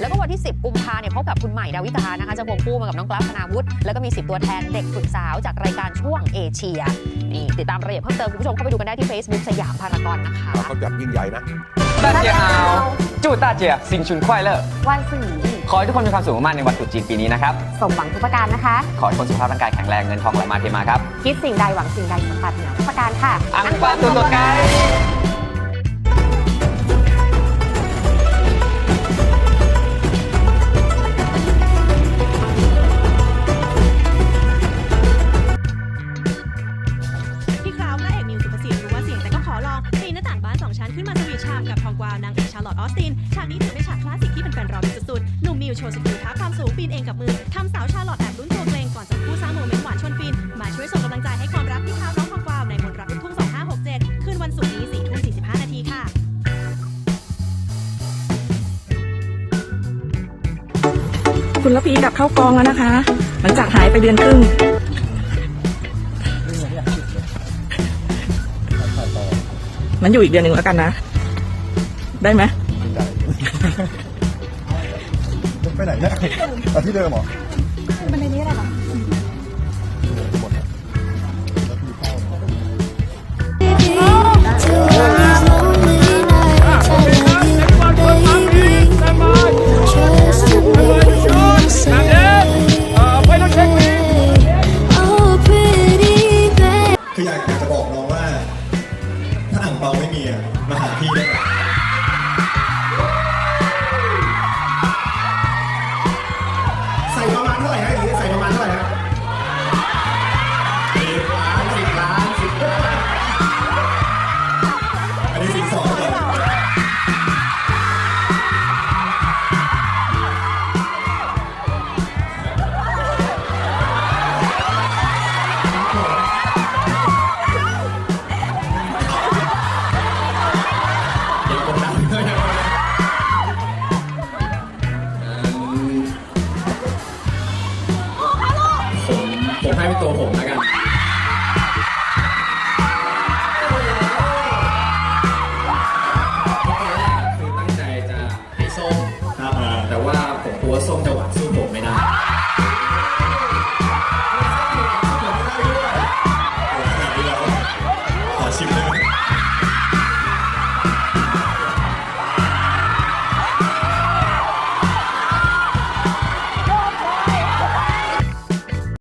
แล้วก็วันที่ 10 กุมภาเนี่ยพบกับคุณใหม่ดาวิกานะคะ จะควงคู่มากับน้องกราฟธนาวุฒิแล้วก็มี 10 ตัวแทนเด็กฝึกสาวจากรายการช่วงเอเชีย นี่ ติดตามรายละเอียดเพิ่มเติมคุณผู้ชมเข้าไปดูกันได้ที่ Facebook สยามพารากอนนะคะ เขาจัดยิ่งใหญ่นะ จู่ตาเจียสิงชุนควายเลอร์วันสื่อขอให้ทุกคนมีความสุขมากๆในวันตรุษจีนปีนี้นะครับ สมหวังทุกประการนะคะ ขอให้คนสุขภาพร่างกายแข็งแรงเงินทองไหลมาเทมาครับ คิดสิ่งใดหวังสิ่งใดสมปรารถนาทุกประการค่ะ อังปาตุนตัวกพี่คราวพระเอกนิวสุภสิทธิ์รู้ว่าเสียงแต่ก็ขอลองปีนหน้าต่างบ้านสองชั้นขึ้นมา กับทองกวาวนางเอกชาลอตออสติน ฉากนี้ถือเป็นฉากคลาสสิกที่เป็นแฟนๆรอดูสุดๆหนุ่มมิวโชว์สกิลท้าความสูงปีนเองกับมือทำสาวชาลอตแอบลุ้นตัวเกรงก่อนจะคู่สร้างโมเมนต์หวานชวนฟิน มาช่วยส่งกำลังใจให้ความรักพี่คราวน้องทองกวาวในมนรักลูกทุ่ง2567 คืนวันศุกร์นี้4ทุ่ม45 นาทีค่ะคุณละพีกลับเข้ากองแล้วนะคะ หลังจากหายไปเดือนครึ่งมันอยู่อีกเดือนหนึ่งแล้วกันนะ ได้ไหมไปไหนเนี่ยเอาที่เดิมเหรอคืออยากอยากจะบอกน้องว่า ถ้าอ่างเปาไม่มีอะมาหาพี่ได้ ประมาณเท่าไหร่ฮะอย่างนี้ใส่ประมาณเท่าไหร่ 我送的晚生